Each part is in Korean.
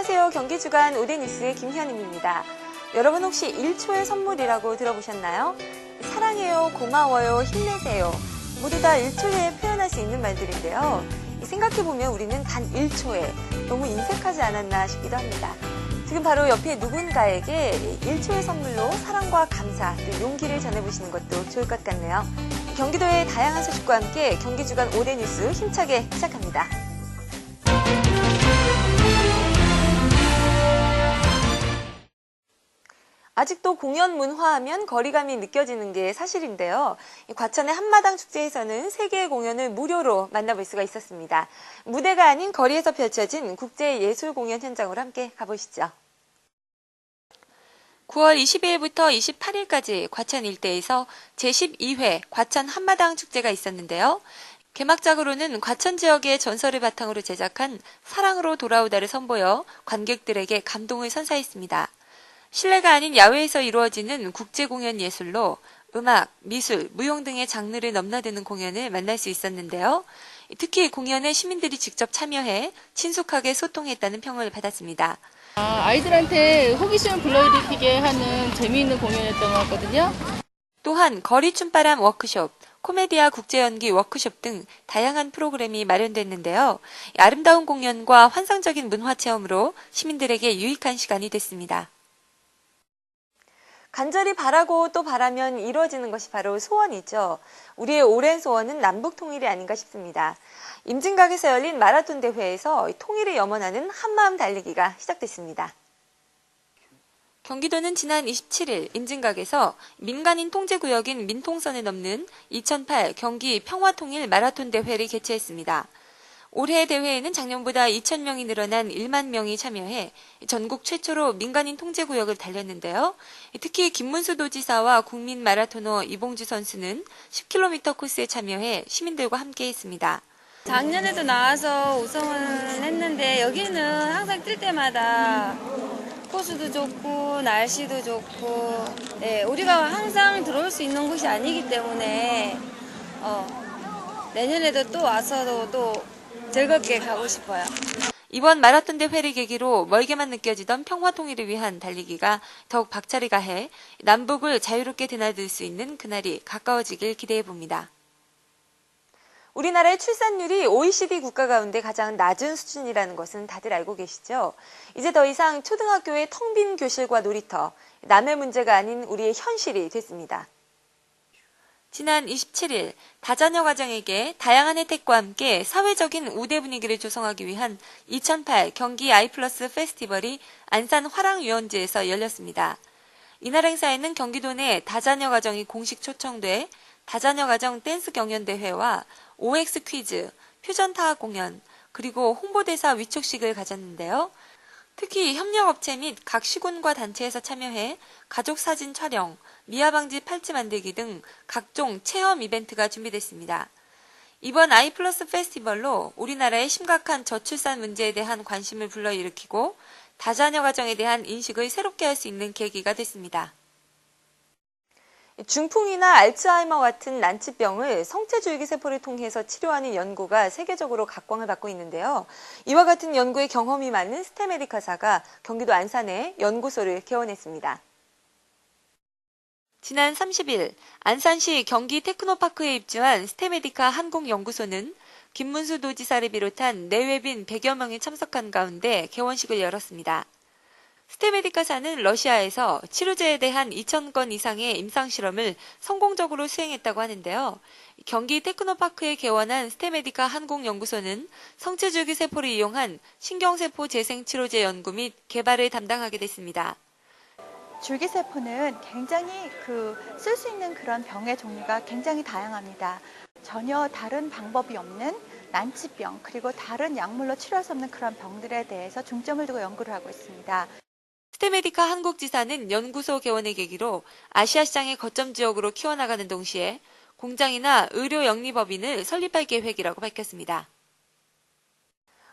안녕하세요. 경기주간 오데뉴스의 김현임입니다. 여러분 혹시 1초의 선물이라고 들어보셨나요? 사랑해요, 고마워요, 힘내세요. 모두 다 1초에 표현할 수 있는 말들인데요. 생각해보면 우리는 단 1초에 너무 인색하지 않았나 싶기도 합니다. 지금 바로 옆에 누군가에게 1초의 선물로 사랑과 감사, 또 용기를 전해보시는 것도 좋을 것 같네요. 경기도의 다양한 소식과 함께 경기주간 오데뉴스 힘차게 시작합니다. 아직도 공연 문화 하면 거리감이 느껴지는 게 사실인데요. 과천의 한마당 축제에서는 세 개의 공연을 무료로 만나볼 수가 있었습니다. 무대가 아닌 거리에서 펼쳐진 국제 예술 공연 현장으로 함께 가보시죠. 9월 22일부터 28일까지 과천 일대에서 제12회 과천 한마당 축제가 있었는데요. 개막작으로는 과천 지역의 전설을 바탕으로 제작한 사랑으로 돌아오다를 선보여 관객들에게 감동을 선사했습니다. 실내가 아닌 야외에서 이루어지는 국제 공연 예술로 음악, 미술, 무용 등의 장르를 넘나드는 공연을 만날 수 있었는데요. 특히 공연에 시민들이 직접 참여해 친숙하게 소통했다는 평을 받았습니다. 아, 이들한테 호기심을 불러일으키게 하는 재미있는 공연이었던 것 같거든요. 또한 거리 춤바람 워크숍, 코미디아 국제연기 워크숍 등 다양한 프로그램이 마련됐는데요. 아름다운 공연과 환상적인 문화 체험으로 시민들에게 유익한 시간이 됐습니다. 간절히 바라고 또 바라면 이루어지는 것이 바로 소원이죠. 우리의 오랜 소원은 남북 통일이 아닌가 싶습니다. 임진각에서 열린 마라톤 대회에서 통일을 염원하는 한마음 달리기가 시작됐습니다. 경기도는 지난 27일 임진각에서 민간인 통제구역인 민통선을 넘는 2008 경기 평화통일 마라톤 대회를 개최했습니다. 올해 대회에는 작년보다 2,000명이 늘어난 1만 명이 참여해 전국 최초로 민간인 통제구역을 달렸는데요. 특히 김문수 도지사와 국민 마라토너 이봉주 선수는 10km 코스에 참여해 시민들과 함께 했습니다. 작년에도 나와서 우승을 했는데 여기는 항상 뛸 때마다 코스도 좋고 날씨도 좋고 네, 우리가 항상 들어올 수 있는 곳이 아니기 때문에 어, 내년에도 또 와서도 또 즐겁게 가고 싶어요. 이번 마라톤 대회를 계기로 멀게만 느껴지던 평화 통일을 위한 달리기가 더욱 박차를 가해 남북을 자유롭게 드나들 수 있는 그날이 가까워지길 기대해 봅니다. 우리나라의 출산율이 OECD 국가 가운데 가장 낮은 수준이라는 것은 다들 알고 계시죠? 이제 더 이상 초등학교의 텅 빈 교실과 놀이터, 남의 문제가 아닌 우리의 현실이 됐습니다. 지난 27일 다자녀 가정에게 다양한 혜택과 함께 사회적인 우대 분위기를 조성하기 위한 2008 경기 아이플러스 페스티벌이 안산 화랑유원지에서 열렸습니다. 이날 행사에는 경기도 내 다자녀 가정이 공식 초청돼 다자녀 가정 댄스 경연대회와 OX 퀴즈, 퓨전 타악 공연, 그리고 홍보대사 위촉식을 가졌는데요. 특히 협력업체 및 각 시군과 단체에서 참여해 가족 사진 촬영, 미아방지 팔찌 만들기 등 각종 체험 이벤트가 준비됐습니다. 이번 아이플러스 페스티벌로 우리나라의 심각한 저출산 문제에 대한 관심을 불러일으키고 다자녀 가정에 대한 인식을 새롭게 할 수 있는 계기가 됐습니다. 중풍이나 알츠하이머 같은 난치병을 성체줄기 세포를 통해서 치료하는 연구가 세계적으로 각광을 받고 있는데요. 이와 같은 연구에 경험이 많은 스테메디카사가 경기도 안산에 연구소를 개원했습니다. 지난 30일 안산시 경기 테크노파크에 입주한 스테메디카 한국연구소는 김문수 도지사를 비롯한 내외빈 100여 명이 참석한 가운데 개원식을 열었습니다. 스테메디카사는 러시아에서 치료제에 대한 2,000건 이상의 임상실험을 성공적으로 수행했다고 하는데요. 경기 테크노파크에 개원한 스테메디카 한국연구소는 성체줄기 세포를 이용한 신경세포 재생 치료제 연구 및 개발을 담당하게 됐습니다. 줄기세포는 굉장히 그 쓸 수 있는 그런 병의 종류가 굉장히 다양합니다. 전혀 다른 방법이 없는 난치병 그리고 다른 약물로 치료할 수 없는 그런 병들에 대해서 중점을 두고 연구를 하고 있습니다. 스테메디카 한국지사는 연구소 개원의 계기로 아시아 시장의 거점 지역으로 키워나가는 동시에 공장이나 의료 영리법인을 설립할 계획이라고 밝혔습니다.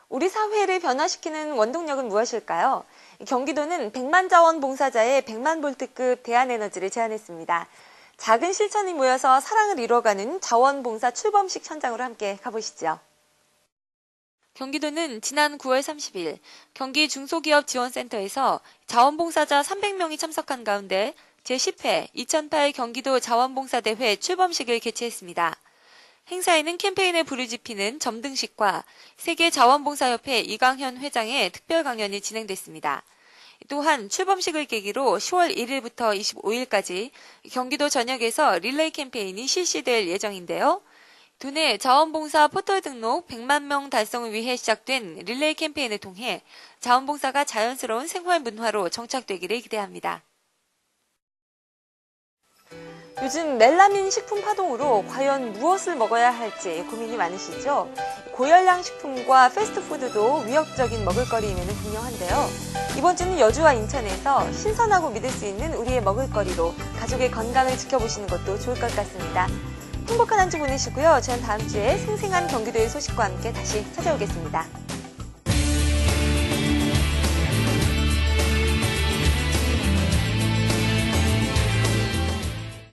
우리 사회를 변화시키는 원동력은 무엇일까요? 경기도는 100만 자원 봉사자의 100만 볼트급 대한에너지를 제안했습니다. 작은 실천이 모여서 사랑을 이뤄가는 자원봉사 출범식 현장으로 함께 가보시죠. 경기도는 지난 9월 30일 경기 중소기업 지원센터에서 자원봉사자 300명이 참석한 가운데 제10회 2008 경기도 자원봉사대회 출범식을 개최했습니다. 행사에는 불을 지피는 점등식과 세계 자원봉사협회 이강현 회장의 특별 강연이 진행됐습니다. 또한 출범식을 계기로 10월 1일부터 25일까지 경기도 전역에서 릴레이 캠페인이 실시될 예정인데요. 도내 자원봉사 포털 등록 100만 명 달성을 위해 시작된 릴레이 캠페인을 통해 자원봉사가 자연스러운 생활 문화로 정착되기를 기대합니다. 요즘 멜라민 식품 파동으로 과연 무엇을 먹어야 할지 고민이 많으시죠? 고열량 식품과 패스트푸드도 위협적인 먹을거리임에는 분명한데요. 이번 주는 여주와 인천에서 신선하고 믿을 수 있는 우리의 먹을거리로 가족의 건강을 지켜보시는 것도 좋을 것 같습니다. 행복한 한 주 보내시고요. 저는 다음 주에 생생한 경기도의 소식과 함께 다시 찾아오겠습니다.